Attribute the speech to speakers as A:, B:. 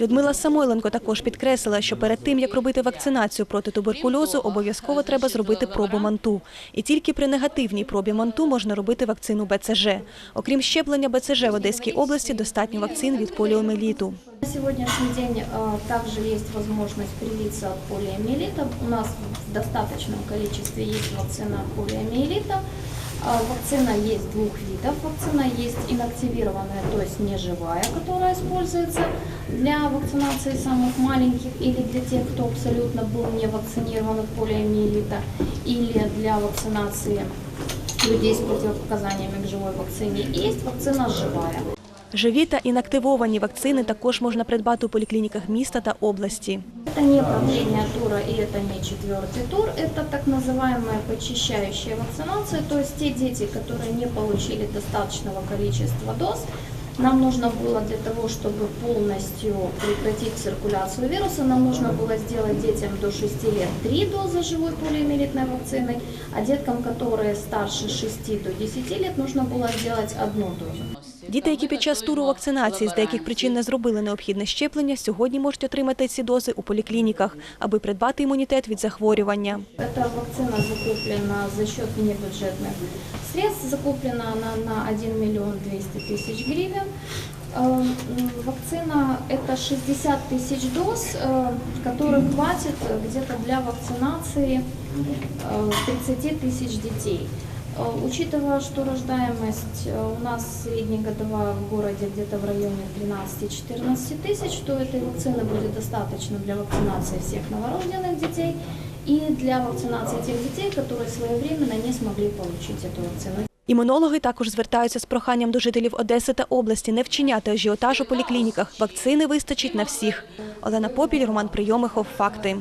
A: Людмила Самойленко також підкреслила, що перед тим, як робити вакцинацію проти туберкульозу, обов'язково треба зробити пробу манту. І тільки при негативній пробі манту можна робити вакцину БЦЖ. Окрім щеплення БЦЖ в Одеській області, достатньо вакцин від поліомеліту.
B: На сегодняшний день э, также есть возможность привиться от. У нас в достаточном количестве есть вакцина от полиомиелита. А, Вакцина есть двух видов. Вакцина есть инактивированная, то есть неживая, которая используется для вакцинации самых маленьких или для тех, кто абсолютно был не вакцинирован от полиомиелита, или для вакцинации людей с противопоказаниями к живой вакцине. Есть вакцина живая.
A: Живі та інактивовані вакцини також можна придбати у поліклініках міста та області.
B: Это не продление тура и это не четвертый тур, это так называемая почищающая вакцинация, то есть те дети, которые не получили достаточного количества доз, нам нужно было для того, чтобы полностью прекратить циркуляцию вируса, нам нужно было сделать детям до 6 лет 3 дозы живой полиомиелитной вакцины, а деткам, которые старше 6 до 10 лет, нужно было сделать одну дозу.
A: Діти, які під час туру вакцинації з деяких причин не зробили необхідне щеплення, сьогодні можуть отримати ці дози у поліклініках, аби придбати імунітет від захворювання.
B: Эта вакцина закуплена за счет внебюджетных средств. Закуплена она на 1 миллион 200 тысяч гривен. Э, м, Вакцина – это 60 тысяч доз, э, которых хватит где-то для вакцинации э, 30 тысяч детей. Э, Учитывая, что рождаемость э, у нас среднегодовая в городе где-то в районе 13-14 тысяч, то этой вакцины будет достаточно для вакцинации всех новорожденных детей и для вакцинации тех детей, которые своевременно не смогли получить эту вакцину.
A: Імунологи також звертаються з проханням до жителів Одеси та області не вчиняти ажіотаж у поліклініках. Вакцини вистачить на всіх. Олена Попіль, Роман Прийомихов. Факти.